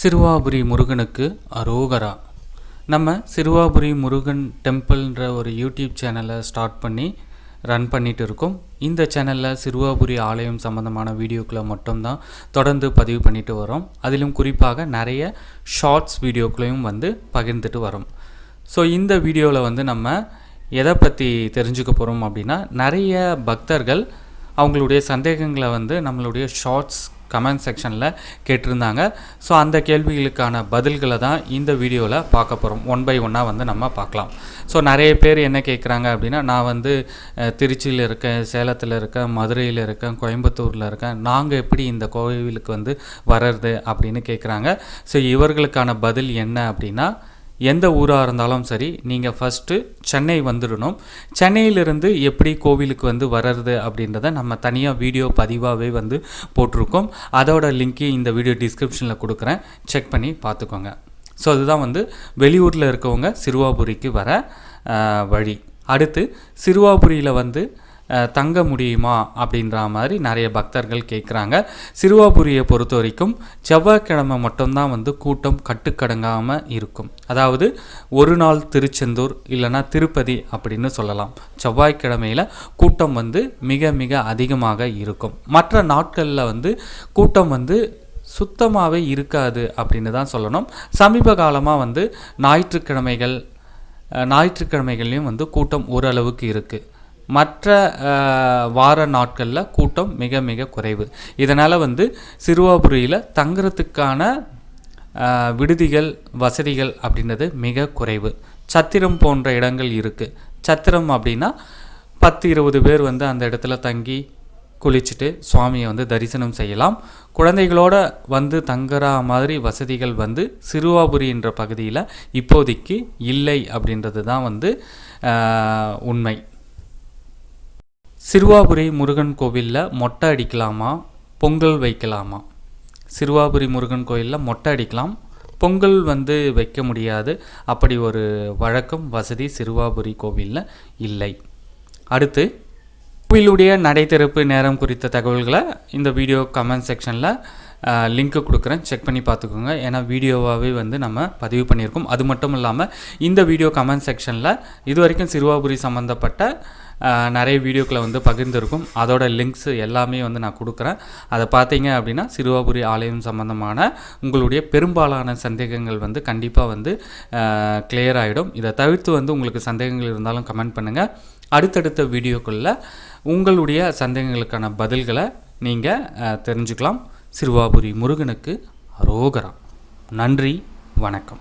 சிறுவாபுரி முருகனுக்கு அரோகரா. நம்ம சிறுவாபுரி முருகன் டெம்பிள்ன்ற ஒரு யூடியூப் சேனலை ஸ்டார்ட் பண்ணி ரன் பண்ணிட்டு இருக்கோம். இந்த சேனலில் சிறுவாபுரி ஆலயம் சம்மந்தமான வீடியோக்களை மட்டும்தான் தொடர்ந்து பதிவு பண்ணிட்டு வரோம். அதிலும் குறிப்பாக நிறைய ஷார்ட்ஸ் வீடியோக்களையும் வந்து பகிர்ந்துட்டு வரோம். ஸோ இந்த வீடியோவில் வந்து நம்ம எதை பற்றி தெரிஞ்சுக்க போகிறோம் அப்படின்னா நிறைய பக்தர்கள் அவங்களுடைய சந்தேகங்களை வந்து நம்மளுடைய ஷார்ட்ஸ் கமெண்ட் செக்ஷனில் கேட்டிருந்தாங்க. ஸோ அந்த கேள்விகளுக்கான பதில்களை தான் இந்த வீடியோவில் பார்க்க போகிறோம் ஒன் பை ஒன்னாக வந்து நம்ம பார்க்கலாம். ஸோ நிறைய பேர் என்ன கேட்குறாங்க அப்படின்னா நான் வந்து திருச்சியில் இருக்கேன் சேலத்தில் இருக்கேன் மதுரையில் இருக்கேன் கோயம்புத்தூரில் இருக்கேன். நாங்கள் எப்படி இந்த கோவிலுக்கு வந்து வர்றது அப்படின்னு கேட்குறாங்க ஸோ இவர்களுக்கான பதில் என்ன அப்படின்னா எந்த ஊராக இருந்தாலும் சரி நீங்கள் ஃபஸ்ட்டு சென்னை வந்துடணும். சென்னையிலிருந்து எப்படி கோவிலுக்கு வந்து வர்றது அப்படின்றத நம்ம தனியாக வீடியோ பதிவாகவே வந்து போட்டிருக்கோம். அதோட லிங்க்கு இந்த வீடியோ டிஸ்கிரிப்ஷனில் கொடுக்குறேன். செக் பண்ணி பார்த்துக்கோங்க. ஸோ அதுதான் வந்து வெளியூரில் இருக்கவங்க சிறுவாபுரிக்கு வர வழி. அடுத்து சிறுவாபுரியில் வந்து தங்க முடியுமா அப்படின்ற மாதிரி நிறைய பக்தர்கள் கேட்குறாங்க சிறுவாபுரியை பொறுத்த வரைக்கும் செவ்வாய்க்கிழமை மட்டும்தான் வந்து கூட்டம் கட்டுக்கடங்காமல் இருக்கும். அதாவது ஒரு நாள் திருச்செந்தூர் இல்லைன்னா திருப்பதி அப்படின்னு சொல்லலாம். செவ்வாய்க்கிழமையில் கூட்டம் வந்து மிக மிக அதிகமாக இருக்கும். மற்ற நாட்களில் வந்து கூட்டம் வந்து சுத்தமாகவே இருக்காது அப்படின்னு தான் சொல்லணும். சமீப காலமாக வந்து ஞாயிற்றுக்கிழமைகள் ஞாயிற்றுக்கிழமைகள்லேயும் வந்து கூட்டம் ஓரளவுக்கு இருக்குது மற்ற வார நாட்களில் கூட்டம் மிக மிக குறைவு. இதனால் வந்து சிறுவாபுரியில் தங்குறதுக்கான விடுதிகள் வசதிகள் அப்படின்றது மிக குறைவு. சத்திரம் போன்ற இடங்கள் இருக்குது சத்திரம் அப்படின்னா பத்து இருபது பேர் வந்து அந்த இடத்துல தங்கி குளிச்சுட்டு சுவாமியை வந்து தரிசனம் செய்யலாம். குழந்தைகளோட வந்து தங்குற மாதிரி வசதிகள் வந்து சிறுவாபுரி என்ற பகுதியில் இப்போதைக்கு இல்லை அப்படின்றது தான் வந்து உண்மை. சிறுவாபுரி முருகன் கோவிலில் மொட்டை அடிக்கலாமா? பொங்கல் வைக்கலாமா? சிறுவாபுரி முருகன் கோயிலில் மொட்டை அடிக்கலாம். பொங்கல் வந்து வைக்க முடியாது. அப்படி ஒரு வழக்கம் வசதி சிறுவாபுரி கோவிலில் இல்லை. அடுத்து கோவிலுடைய நடை திறப்பு நேரம் குறித்த தகவல்களை இந்த வீடியோ கமெண்ட் செக்ஷனில் லிங்க்கு கொடுக்குறேன். செக் பண்ணி பார்த்துக்கோங்க. ஏன்னா வீடியோவாகவே வந்து நம்ம பதிவு பண்ணியிருக்கோம். அது மட்டும் இல்லாமல் இந்த வீடியோ கமெண்ட் செக்ஷனில் இது வரைக்கும் சிறுவாபுரி சம்மந்தப்பட்ட நிறைய வீடியோக்களை வந்து பகிர்ந்துருக்கும். அதோட லிங்க்ஸ் எல்லாமே வந்து நான் கொடுக்குறேன். அதை பார்த்தீங்க அப்படின்னா சிறுவாபுரி ஆலயம் சம்மந்தமான உங்களுடைய பெரும்பாலான சந்தேகங்கள் வந்து கண்டிப்பாக வந்து கிளியர் ஆகிடும் இதை தவிர்த்து வந்து உங்களுக்கு சந்தேகங்கள் இருந்தாலும் கமெண்ட் பண்ணுங்கள் அடுத்தடுத்த வீடியோக்குள்ள உங்களுடைய சந்தேகங்களுக்கான பதில்களை நீங்கள் தெரிஞ்சுக்கலாம். சிறுவாபுரி முருகனுக்கு அரோகரம். நன்றி வணக்கம்.